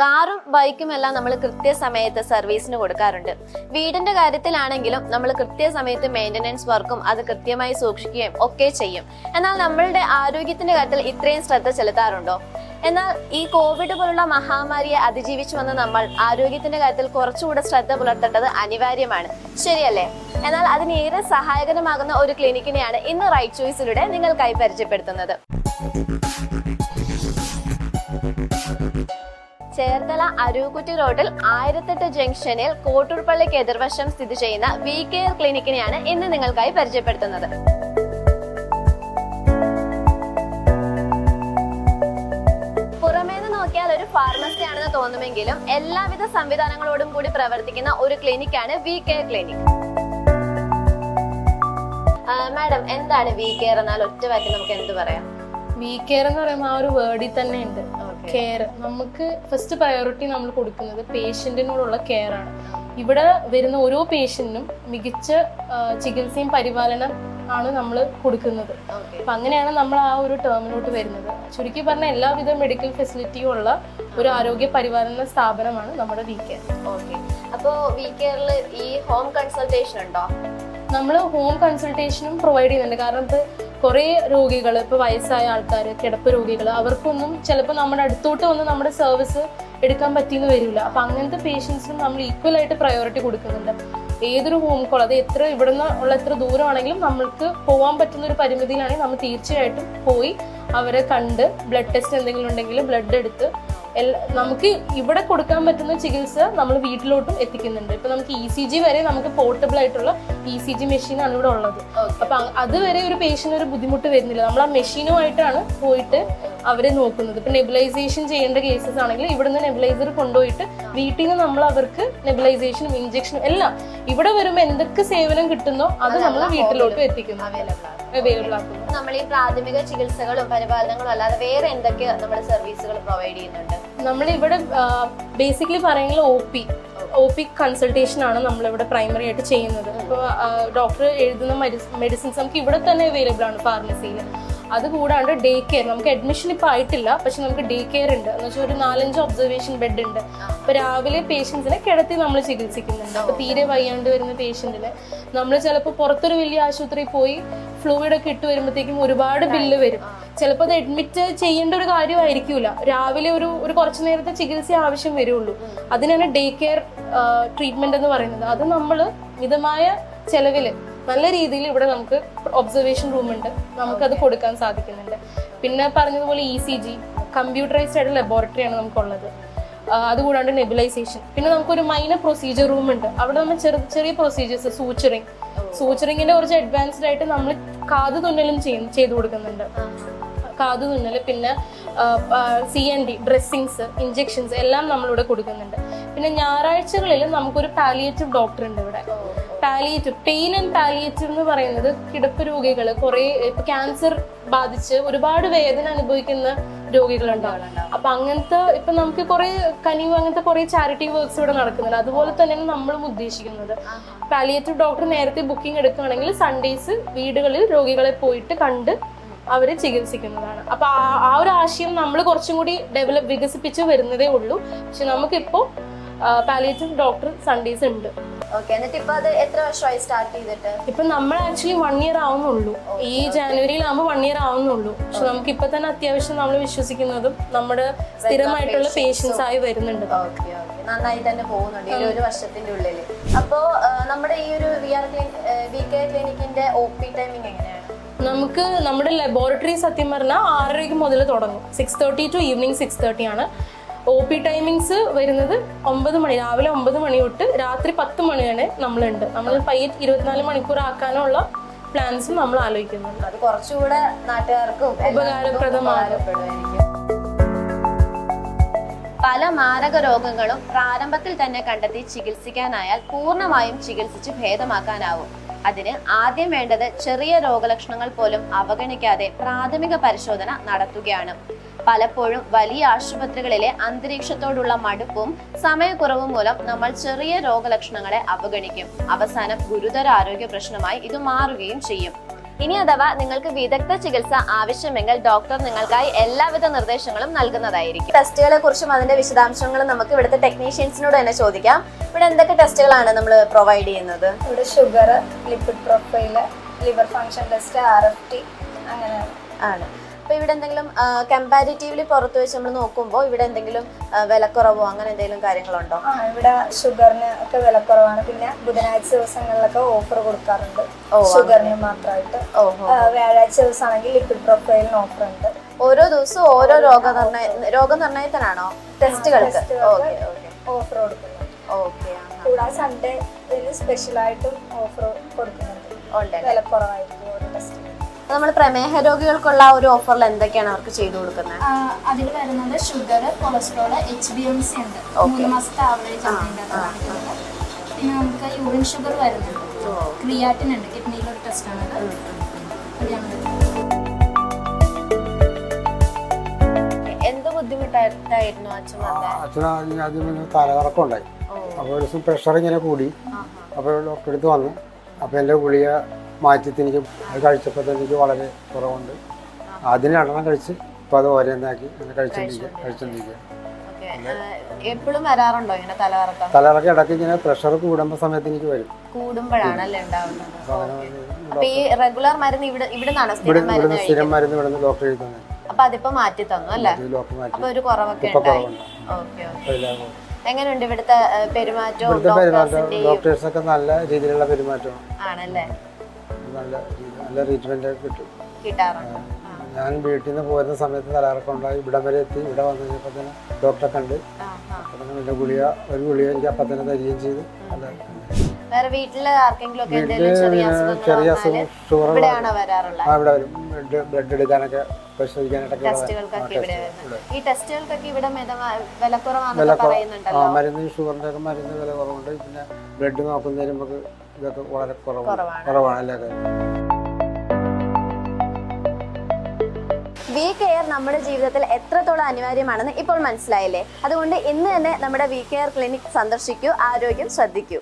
കാറും ബൈക്കും എല്ലാം നമ്മൾ കൃത്യസമയത്ത് സർവീസിന് കൊടുക്കാറുണ്ട്. വീടിന്റെ കാര്യത്തിലാണെങ്കിലും നമ്മൾ കൃത്യസമയത്ത് മെയിന്റനൻസ് വർക്കും അത് കൃത്യമായി സൂക്ഷിക്കുകയും ഒക്കെ ചെയ്യും. എന്നാൽ നമ്മളുടെ ആരോഗ്യത്തിന്റെ കാര്യത്തിൽ ഇത്രയും ശ്രദ്ധ ചെലുത്താറുണ്ടോ? എന്നാൽ ഈ കോവിഡ് പോലുള്ള മഹാമാരിയെ അതിജീവിച്ചു വന്ന നമ്മൾ ആരോഗ്യത്തിന്റെ കാര്യത്തിൽ കുറച്ചുകൂടെ ശ്രദ്ധ പുലർത്തേണ്ടത് അനിവാര്യമാണ്. ശരിയല്ലേ? എന്നാൽ അതിനേറെ സഹായകരമാകുന്ന ഒരു ക്ലിനിക്കിനെയാണ് ഇന്ന് റൈറ്റ് ചോയ്സിലൂടെ നിങ്ങൾക്കായി പരിചയപ്പെടുത്തുന്നത്. ചേർത്തല അരൂക്കുറ്റി റോഡിൽ ആയിരത്തെട്ട് ജംഗ്ഷനിൽ കോട്ടൂർപ്പള്ളിക്ക് എതിർവശം സ്ഥിതി ചെയ്യുന്ന വി കെയർ ക്ലിനിക്കിനെയാണ് ഇന്ന് നിങ്ങൾക്കായി പരിചയപ്പെടുത്തുന്നത്. നോക്കിയാൽ ഒരു ഫാർമസി ആണെന്ന് തോന്നുമെങ്കിലും എല്ലാവിധ സംവിധാനങ്ങളോടും കൂടി പ്രവർത്തിക്കുന്ന ഒരു ക്ലിനിക്കാണ് വി കെയർ ക്ലിനിക്. മാഡം എന്താണ് വി കെയർ എന്നാൽ ഒറ്റ വാക്കിൽ നമുക്ക് എന്ത് പറയാം? വി കെയർ എന്ന് പറയുമ്പോൾ ആ ഒരു വേർഡിൽ തന്നെ ഉണ്ട്. കെയർ നമുക്ക് ഫസ്റ്റ് പ്രയോറിറ്റി നമ്മൾ കൊടുക്കുന്നത് പേഷ്യന്റിനോടുള്ള കെയർ ആണ്. ഇവിടെ വരുന്ന ഓരോ പേഷ്യന്റിനും മികച്ച ചികിത്സയും പരിപാലനം ആണ് നമ്മൾ കൊടുക്കുന്നത്. അപ്പം അങ്ങനെയാണ് നമ്മൾ ആ ഒരു ടേമിലോട്ട് വരുന്നത്. ചുരുക്കി പറഞ്ഞ എല്ലാവിധ മെഡിക്കൽ ഫെസിലിറ്റിയും ഉള്ള ഒരു ആരോഗ്യ പരിപാലന സ്ഥാപനമാണ് നമ്മുടെ വി കെയർ ഓക്കെ അപ്പോൾ വി കെയറിൽ ഈ ഹോം കൺസൾട്ടേഷൻ ഉണ്ടോ? നമ്മൾ ഹോം കൺസൾട്ടേഷനും പ്രൊവൈഡ് ചെയ്യുന്നുണ്ട്. കാരണം ഇത് കുറേ രോഗികൾ ഇപ്പോൾ വയസ്സായ ആൾക്കാർ കിടപ്പ് രോഗികൾ അവർക്കൊന്നും ചിലപ്പോൾ നമ്മുടെ അടുത്തോട്ട് വന്ന് നമ്മുടെ സർവീസ് എടുക്കാൻ പറ്റിയെന്ന് വരില്ല. അപ്പം അങ്ങനത്തെ പേഷ്യൻസിനും നമ്മൾ ഈക്വൽ ആയിട്ട് പ്രയോറിറ്റി കൊടുക്കുന്നുണ്ട്. ഏതൊരു ഹോം കോൾ അത് എത്ര ഇവിടുന്ന് ഉള്ള എത്ര ദൂരമാണെങ്കിലും നമ്മൾക്ക് പോകാൻ പറ്റുന്ന ഒരു പരിമിതിയിലാണെങ്കിൽ നമ്മൾ തീർച്ചയായിട്ടും പോയി അവരെ കണ്ട് ബ്ലഡ് ടെസ്റ്റ് എന്തെങ്കിലും ഉണ്ടെങ്കിൽ ബ്ലഡ് എടുത്ത് നമുക്ക് ഇവിടെ കൊടുക്കാൻ പറ്റുന്ന ചികിത്സ നമ്മൾ വീട്ടിലോട്ടും എത്തിക്കുന്നുണ്ട്. ഇപ്പൊ നമുക്ക് ഇ സി ജി വരെ നമുക്ക് പോർട്ടബിൾ ആയിട്ടുള്ള ഇ സി ജി മെഷീൻ ആണ് ഇവിടെ ഉള്ളത്. അപ്പൊ അതുവരെ ഒരു പേഷ്യന്റ് ഒരു ബുദ്ധിമുട്ട് വരുന്നില്ല. നമ്മൾ ആ മെഷീനുമായിട്ടാണ് പോയിട്ട് അവരെ നോക്കുന്നത്. ഇപ്പൊ നെബിലൈസേഷൻ ചെയ്യേണ്ട കേസസ് ആണെങ്കിൽ ഇവിടുന്ന് നെബിലൈസർ കൊണ്ടുപോയിട്ട് വീട്ടിൽ നിന്ന് നമ്മൾ അവർക്ക് നെബിലൈസേഷനും ഇഞ്ചക്ഷനും എല്ലാം ഇവിടെ വരുമ്പോൾ എന്തൊക്കെ സേവനം കിട്ടുന്നോ അത് നമ്മൾ വീട്ടിലോട്ട് എത്തിക്കുന്നു. അവൈലബിൾ ആണ് നമ്മൾ ഈ പ്രാഥമിക ചികിത്സകളും പരിപാലനങ്ങളും അല്ലാതെ വേറെ എന്തൊക്കെ നമ്മുടെ സർവീസുകൾ പ്രൊവൈഡ് ചെയ്യുന്നുണ്ട്? നമ്മൾ ഇവിടെ ബേസിക്കലി പറയുന്നത് O P O P consultation ആണ് നമ്മളിവിടെ പ്രൈമറി ആയിട്ട് ചെയ്യുന്നത്. ഇപ്പോൾ ഡോക്ടർ എഴുതുന്ന മെഡിസിൻസ് നമുക്ക് ഇവിടെ തന്നെ അവൈലബിൾ ആണ് ഫാർമസിയിൽ അതുകൂടാണ്ട് ഡേ കെയർ നമുക്ക് അഡ്മിഷൻ ഇപ്പോൾ ആയിട്ടില്ല പക്ഷെ നമുക്ക് ഡേ കെയർ ഉണ്ട്. എന്ന് വെച്ചാൽ ഒരു നാലഞ്ച് ഒബ്സർവേഷൻ ബെഡ് ഉണ്ട്. അപ്പൊ രാവിലെ പേഷ്യൻസിനെ കിടത്തി നമ്മൾ ചികിത്സിക്കുന്നുണ്ട്. അപ്പൊ തീരെ വയ്യാണ്ട് വരുന്ന പേഷ്യന്റിനെ നമ്മൾ ചിലപ്പോൾ പുറത്തൊരു വലിയ ആശുപത്രിയിൽ പോയി ഫ്ലൂയിഡ് ഒക്കെ ഇട്ട് വരുമ്പോഴത്തേക്കും ഒരുപാട് ബില്ല് വരും. ചിലപ്പോൾ അത് അഡ്മിറ്റ് ചെയ്യേണ്ട ഒരു കാര്യമായിരിക്കില്ല രാവിലെ ഒരു ഒരു കുറച്ച് നേരത്തെ ചികിത്സ ആവശ്യം വരുള്ളൂ. അതിനാണ് ഡേ കെയർ ട്രീറ്റ്മെന്റ് എന്ന് പറയുന്നത്. അത് നമ്മൾ മിതമായ ചെലവിൽ നല്ല രീതിയിൽ ഇവിടെ നമുക്ക് ഒബ്സർവേഷൻ റൂം ഉണ്ട്. നമുക്കത് കൊടുക്കാൻ സാധിക്കുന്നുണ്ട്. പിന്നെ പറഞ്ഞതുപോലെ ഇ സി ജി കമ്പ്യൂട്ടറൈസ്ഡ് ആയിട്ടുള്ള ലബോറട്ടറിയാണ് നമുക്കുള്ളത്. അതുകൂടാണ്ട് നെബിലൈസേഷൻ പിന്നെ നമുക്കൊരു മൈനർ പ്രൊസീജിയർ റൂം ഉണ്ട്. അവിടെ നമ്മൾ ചെറിയ ചെറിയ പ്രൊസീജിയേഴ്സ് സൂച്ചറിങ് സൂച്ചറിങ്ങിന്റെ കുറച്ച് അഡ്വാൻസ്ഡ് ആയിട്ട് നമ്മൾ കാത് തുന്നലും ചെയ്യും ചെയ്തു കൊടുക്കുന്നുണ്ട്. കാത് തുന്നൽ പിന്നെ C N D dressings injections എല്ലാം നമ്മളിവിടെ കൊടുക്കുന്നുണ്ട്. പിന്നെ ഞായറാഴ്ചകളിൽ നമുക്കൊരു പാലിയേറ്റീവ് ഡോക്ടർ ഉണ്ട് ഇവിടെ. പാലിയേറ്റീവ് പെയിൻ ആൻഡ് പാലിയേറ്റീവ് എന്ന് പറയുന്നത് കിടപ്പ് രോഗികൾ കുറേ ഇപ്പൊ ക്യാൻസർ ബാധിച്ച് ഒരുപാട് വേദന അനുഭവിക്കുന്ന രോഗികളുണ്ടാവും അപ്പൊ അങ്ങനത്തെ ഇപ്പൊ നമുക്ക് കുറെ കനിവ് അങ്ങനത്തെ കുറെ ചാരിറ്റി വർക്ക്സ് ഇവിടെ നടക്കുന്നുണ്ട്. അതുപോലെ തന്നെയാണ് നമ്മളും ഉദ്ദേശിക്കുന്നത്. പാലിയേറ്റീവ് ഡോക്ടർ നേരത്തെ ബുക്കിംഗ് എടുക്കുകയാണെങ്കിൽ സൺഡേസ് വീടുകളിൽ രോഗികളെ പോയിട്ട് കണ്ട് അവരെ ചികിത്സിക്കുന്നതാണ്. അപ്പൊ ആ- ഒരു ആശയം നമ്മൾ കുറച്ചും കൂടി ഡെവലപ്പ് വികസിപ്പിച്ച് വരുന്നതേ ഉള്ളൂ. പക്ഷെ നമുക്കിപ്പോ പാലിയേറ്റീവ് ഡോക്ടർ സൺഡേസ് ഉണ്ട്. ഓക്കെ എന്നിട്ട് ഇപ്പൊ അത് എത്ര വർഷമായി സ്റ്റാർട്ട് ചെയ്തിട്ട്? ഇപ്പൊ നമ്മൾ ആക്ച്വലി വൺ ഇയർ ആവുന്നുള്ളൂ. ഈ ജനുവരിയിലാകുമ്പോൾ വൺ ഇയർ ആവുന്നുള്ളൂ. പക്ഷെ നമുക്ക് ഇപ്പൊ തന്നെ അത്യാവശ്യം നമ്മൾ വിശ്വസിക്കുന്നതും നമ്മുടെ സ്ഥിരമായിട്ടുള്ള പേഷ്യൻസ് ആയി വരുന്നുണ്ട്. നന്നായി തന്നെ പോകുന്നുണ്ട് ഈ ഒരു വർഷത്തിന്റെ ഉള്ളിൽ അപ്പോ നമ്മുടെ ഈ ഒരു വി ആർ വി കെ ക്ലിനിക്കിന്റെ ഒ പി ടൈമിംഗ് എങ്ങനെയാണ്? നമുക്ക് നമ്മുടെ ലബോറട്ടറി സത്യം പറഞ്ഞാൽ ആറരയ്ക്ക് മുതൽ തുടങ്ങും. Six thirty to evening six thirty ആണ്. ഒ പി ടൈമിങ്സ് വരുന്നത് ഒമ്പത് മണി രാവിലെ ഒമ്പത് മണി തൊട്ട് രാത്രി പത്ത് മണി വരെ നമ്മളുണ്ട്. നമ്മൾ പയ്യെ ഇരുപത്തിനാല് മണിക്കൂർ ആക്കാനുള്ള പ്ലാൻസും നമ്മൾ ആലോചിക്കുന്നുണ്ട്. അത് കുറച്ചുകൂടെ നാട്ടുകാർക്കും. ഉപകാരപ്പെടുമായിരിക്കും. പല മാരക രോഗങ്ങളും പ്രാരംഭത്തിൽ തന്നെ കണ്ടെത്തി ചികിത്സിക്കാനായാൽ പൂർണമായും ചികിത്സിച്ച് ഭേദമാക്കാനാവും. അതിന് ആദ്യം വേണ്ടത് ചെറിയ രോഗലക്ഷണങ്ങൾ പോലും അവഗണിക്കാതെ പ്രാഥമിക പരിശോധന നടത്തുകയാണ്. പലപ്പോഴും വലിയ ആശുപത്രികളിലെ അന്തരീക്ഷത്തോടുള്ള മടുപ്പും സമയക്കുറവും മൂലം നമ്മൾ ചെറിയ രോഗലക്ഷണങ്ങളെ അവഗണിക്കും. അവസാനം ഗുരുതര ആരോഗ്യ പ്രശ്നമായി ഇത് മാറുകയും ചെയ്യും. ഇനി അഥവാ നിങ്ങൾക്ക് വിദഗ്ധ ചികിത്സ ആവശ്യമെങ്കിൽ ഡോക്ടർ നിങ്ങൾക്കായി എല്ലാവിധ നിർദ്ദേശങ്ങളും നൽകുന്നതായിരിക്കും. ടെസ്റ്റുകളെ കുറിച്ചും അതിന്റെ വിശദാംശങ്ങളും നമുക്ക് ഇവിടുത്തെ ടെക്നീഷ്യൻസിനോട് തന്നെ ചോദിക്കാം. ഇവിടെ എന്തൊക്കെ ടെസ്റ്റുകളാണ് നമ്മൾ പ്രൊവൈഡ് ചെയ്യുന്നത്? ഇവിടെ sugar lipid profile liver function test R F T അങ്ങനെ. ആണ്. അപ്പൊ ഇവിടെ എന്തെങ്കിലും കമ്പാരിറ്റീവ്ലി പുറത്ത് വെച്ച് നമ്മൾ നോക്കുമ്പോൾ ഇവിടെ എന്തെങ്കിലും വിലക്കുറവോ അങ്ങനെ എന്തെങ്കിലും കാര്യങ്ങളുണ്ടോ? ആ ഇവിടെ ഷുഗറിന് ഒക്കെ വിലക്കുറവാണ്. പിന്നെ ബുധനാഴ്ച ദിവസങ്ങളിലൊക്കെ ഓഫർ കൊടുക്കാറുണ്ട്. ഓ, ഷുഗറിന് മാത്രമായിട്ട് വ്യാഴാഴ്ച ദിവസമാണെങ്കിൽ ലിക്വിഡ് പ്രൊഫൈലിന് ഓഫർ ഉണ്ട്. ഓരോ ദിവസവും ഓരോ രോഗനിർണയ രോഗനിർണയത്തിനാണോ ടെസ്റ്റുകൾക്ക്. ടെസ്റ്റുകൾക്ക് ഓക്കെ ഓക്കെ. ഓഫർ കൊടുക്കുന്നു ഓക്കെ കൂടാതെ സൺഡേ സ്പെഷ്യലായിട്ടും ഓഫർ കൊടുക്കുന്നുണ്ട്. വിലക്കുറവായിരിക്കും ടെസ്റ്റിന് നമ്മൾ പ്രമേഹ രോഗികൾക്കുള്ള ഒരു ഓഫറിൽ എന്തൊക്കെയാണ് അവർക്ക് ചെയ്തു കൊടുക്കുന്നത്? അതിൽ വരുന്നത് sugar cholesterol H B M C ഉണ്ട്. മൂന്ന് മാസത്തെ ആവറേജ് പിന്നെ നമുക്ക് യൂറിൻ ഷുഗർ വരുന്നുണ്ട്. ക്രിയാറ്റിൻ ഉണ്ട്. കിഡ്നിയിലൊരു ടെസ്റ്റ് ആണ് എന്ത് അച്ഛൻ ആദ്യം തലകറക്കം ഉണ്ടായി അപ്പോൾ ഒരു ദിവസം പ്രഷർ ഇങ്ങനെ കൂടി. അപ്പോൾ ഡോക്ടറെ അടുത്ത് വന്നു. അപ്പോൾ എന്റെ ഗുളിക മാറ്റിയിട്ട് എനിക്ക് അത് കഴിച്ചപ്പോൾ തന്നെ എനിക്ക് വളരെ കുറവുണ്ട്. അതിന് രണ്ടെണ്ണം കഴിച്ച് ഇപ്പോൾ അത് ഓരോന്നാക്കി അങ്ങനെ കഴിച്ചോണ്ടിരിക്കുക കഴിച്ചോണ്ടിരിക്കുക എപ്പോഴും വരാറുണ്ടോ ഇങ്ങനെ തലകറക്കം? തലകറക്കം ഇടയ്ക്ക് ഇങ്ങനെ പ്രഷർ കൂടുമ്പോൾ സമയത്ത് എനിക്ക് വരും. കൂടുമ്പോഴാണ് ഉണ്ടാവുന്നത്? ഈ റെഗുലർ മരുന്ന് ഇവിടെ ഇവിടെ നിന്നാണ് സ്ഥിരം മരുന്ന് ഇവിടുന്ന് ഡോക്ടർ എഴുതി തന്നെ അപ്പൊ അതിപ്പോ മാറ്റി തന്നു അല്ലേ? അപ്പൊ ഒരു കുറവൊക്കെ ഇപ്പൊ ഉണ്ടായി. എങ്ങനെയുണ്ട് ഇവിടുത്തെ പെരുമാറ്റവും ഡോക്ടേഴ്സ് പെരുമാറ്റം ഡോക്ടേഴ്സൊക്കെ നല്ല രീതിയിലുള്ള പെരുമാറ്റമാണ്. ആണല്ലേ? നല്ല നല്ല ട്രീറ്റ്മെന്റ് കിട്ടും. കിട്ടാറുണ്ട്. ഞാൻ വീട്ടിൽ നിന്ന് പോരുന്ന സമയത്ത് തലകറക്കം ഉണ്ടായി. ഇവിടം വരെ എത്തി. ഇവിടെ വന്നു കഴിഞ്ഞപ്പോൾ തന്നെ ഡോക്ടറെ കണ്ട്. അപ്പം തന്നെ ഗുളിക ഒരു ഗുളിക എനിക്ക് അപ്പം തന്നെ തരികയും ചെയ്ത്. അല്ല വേറെ ആർക്കെങ്കിലും ചെറിയ അസുഖം ഷുഗർ ഇവിടെ വരും. ബ്ലഡ് ബ്ലഡ് എടുക്കാനൊക്കെ പരിശോധിക്കാനായിട്ടൊക്കെ ഈ ടെസ്റ്റുകൾക്കൊക്കെ ഇവിടെ വില മരുന്ന് ഷുഗറിന്റെ ഒക്കെ മരുന്ന് വില കുറവുണ്ട് പിന്നെ ബ്ലഡ് നോക്കുന്നതിന് നമുക്ക് ഇതൊക്കെ വളരെ കുറവാണ് കുറവാണ്. അല്ലേ എല്ലാ വി കെയർ നമ്മുടെ ജീവിതത്തിൽ എത്രത്തോളം അനിവാര്യമാണെന്ന് ഇപ്പോൾ മനസ്സിലായില്ലേ? അതുകൊണ്ട് ഇന്ന് തന്നെ നമ്മുടെ വി കെയർ ക്ലിനിക് സന്ദർശിക്കൂ ആരോഗ്യം ശ്രദ്ധിക്കൂ.